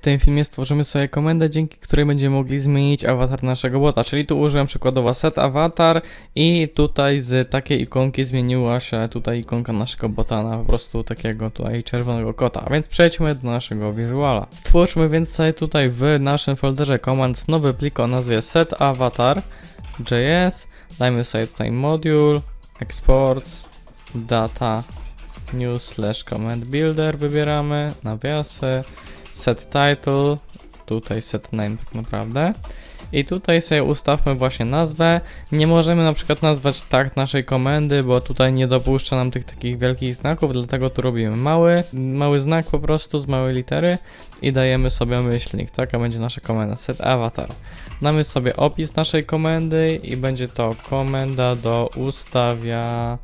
tym filmie stworzymy sobie komendę, dzięki której będziemy mogli zmienić awatar naszego bota, czyli tu użyłem przykładowo set avatar i tutaj z takiej ikonki zmieniła się tutaj ikonka naszego bota na po prostu takiego tutaj czerwonego kota, więc przejdźmy do naszego visuala. Stwórzmy więc sobie tutaj w naszym folderze commands nowy plik o nazwie set avatar JS, dajmy sobie tutaj module, exports, data, new slash command builder wybieramy, nawiasy, set title, tutaj set name tak naprawdę. I tutaj sobie ustawmy właśnie nazwę. Nie możemy na przykład nazwać tak naszej komendy, bo tutaj nie dopuszcza nam tych takich wielkich znaków, dlatego tu robimy mały, mały znak po prostu z małej litery i dajemy sobie myślnik. Taka będzie nasza komenda set avatar. Damy sobie opis naszej komendy i będzie to komenda do ustawiania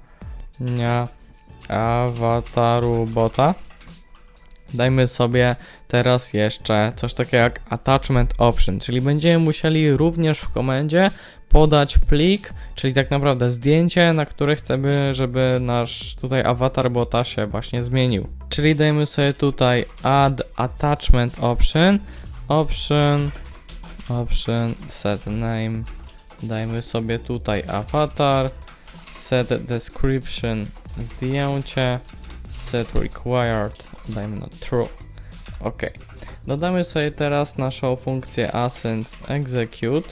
awataru bota. Dajmy sobie teraz jeszcze coś takiego jak attachment option, czyli będziemy musieli również w komendzie podać plik, czyli tak naprawdę zdjęcie, na które chcemy, żeby nasz tutaj awatar bota się właśnie zmienił. Czyli dajmy sobie tutaj add attachment option, option, option, set name, dajmy sobie tutaj avatar, set description, zdjęcie, set required, dajmy na true. Ok. Dodamy sobie teraz naszą funkcję async execute.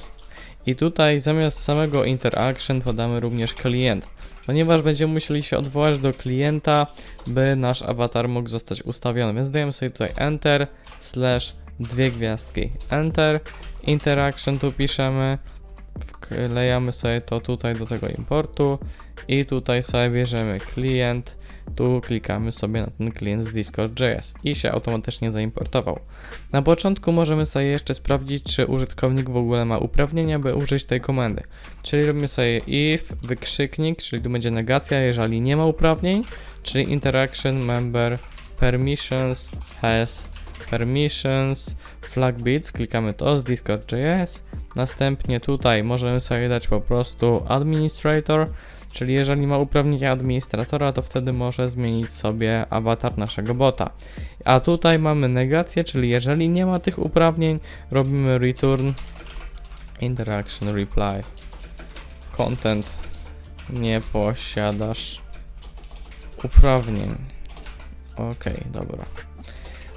I tutaj zamiast samego interaction podamy również klient, ponieważ będziemy musieli się odwołać do klienta, by nasz awatar mógł zostać ustawiony, więc dajemy sobie tutaj enter slash dwie gwiazdki. Enter interaction tu piszemy. Wklejamy sobie to tutaj do tego importu. I tutaj sobie bierzemy klient, tu klikamy sobie na ten klient z Discord.js i się automatycznie zaimportował. Na początku możemy sobie jeszcze sprawdzić, czy użytkownik w ogóle ma uprawnienia, by użyć tej komendy. Czyli robimy sobie if, wykrzyknik, czyli tu będzie negacja, jeżeli nie ma uprawnień, czyli interaction member permissions has permissions flag bits, klikamy to z Discord.js Następnie tutaj możemy sobie dać po prostu administrator, czyli jeżeli ma uprawnienia administratora, to wtedy może zmienić sobie awatar naszego bota. A tutaj mamy negację, czyli jeżeli nie ma tych uprawnień, robimy return interaction reply content nie posiadasz uprawnień. Okej, dobra.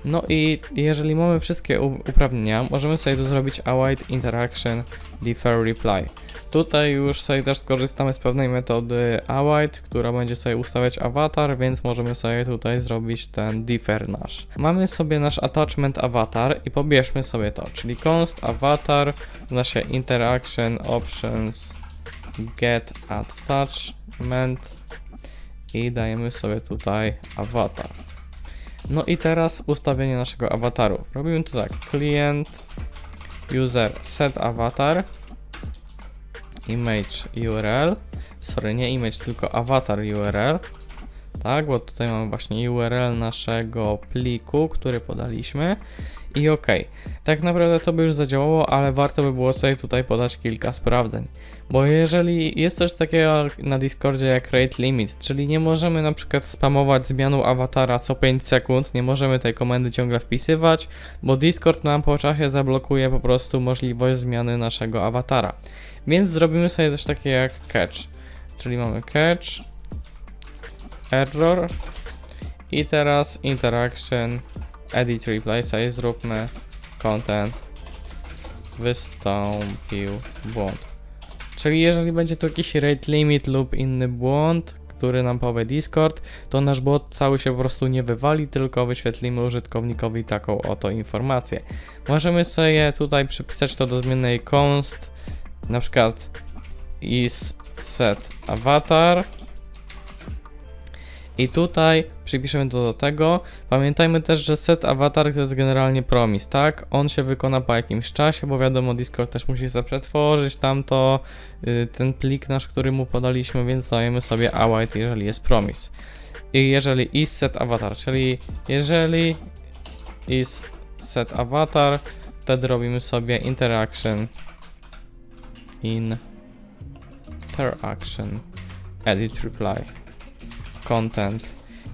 No i jeżeli mamy wszystkie uprawnienia, możemy sobie tu zrobić await interaction defer reply. Tutaj już sobie też skorzystamy z pewnej metody await, która będzie sobie ustawiać awatar, więc możemy sobie tutaj zrobić ten defer nasz. Mamy sobie nasz attachment avatar i pobierzmy sobie to, czyli const avatar, nasze interaction options get attachment i dajemy sobie tutaj avatar. No i teraz ustawienie naszego awataru. Robimy to tak, klient, user, set avatar, image URL, sorry, nie image, tylko avatar URL, tak, bo tutaj mamy właśnie URL naszego pliku, który podaliśmy i ok. Tak naprawdę to by już zadziałało, ale warto by było sobie tutaj podać kilka sprawdzeń. Bo jeżeli jest coś takiego na Discordzie jak rate limit, czyli nie możemy na przykład spamować zmianą awatara co 5 sekund, nie możemy tej komendy ciągle wpisywać, bo Discord nam po czasie zablokuje po prostu możliwość zmiany naszego awatara. Więc zrobimy sobie coś takiego jak catch, czyli mamy catch, error i teraz interaction, edit replay sobie zróbmy, content, wystąpił błąd. Czyli jeżeli będzie tu jakiś rate limit lub inny błąd, który nam powie Discord, to nasz bot cały się po prostu nie wywali, tylko wyświetlimy użytkownikowi taką oto informację. Możemy sobie tutaj przypisać to do zmiennej const, na przykład is set avatar i tutaj przypiszemy to do tego. Pamiętajmy też, że set avatar to jest generalnie promis, tak? On się wykona po jakimś czasie, bo wiadomo, Discord też musi sobie przetworzyć tamto, y, ten plik nasz, który mu podaliśmy, więc dajemy sobie await, jeżeli jest promis. I jeżeli is set avatar, czyli jeżeli is set avatar, wtedy robimy sobie interaction interaction edit reply content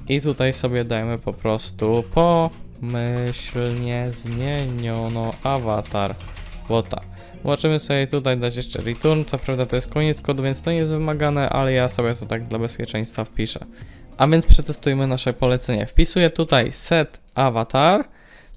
i tutaj sobie dajemy po prostu umyślnie zmieniono awatar bota. Możemy sobie tutaj dać jeszcze return, co prawda to jest koniec kodu, więc to nie jest wymagane, ale ja sobie to tak dla bezpieczeństwa wpiszę. A więc przetestujmy nasze polecenie. Wpisuję tutaj set avatar.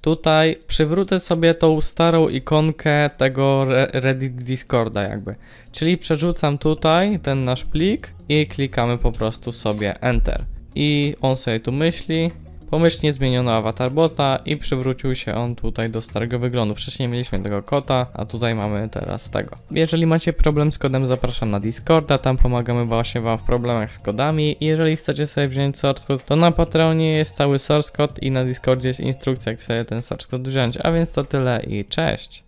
Tutaj przywrócę sobie tą starą ikonkę tego re- Reddit Discorda jakby. Czyli przerzucam tutaj ten nasz plik i klikamy po prostu sobie Enter. I on sobie tu myśli. Pomyślnie zmieniono awatar bota i przywrócił się on tutaj do starego wyglądu. Wcześniej mieliśmy tego kota, a tutaj mamy teraz tego. Jeżeli macie problem z kodem, zapraszam na Discorda, tam pomagamy właśnie wam w problemach z kodami. Jeżeli chcecie sobie wziąć source code, to na Patreonie jest cały source code i na Discordzie jest instrukcja, jak sobie ten source code wziąć. A więc to tyle i cześć!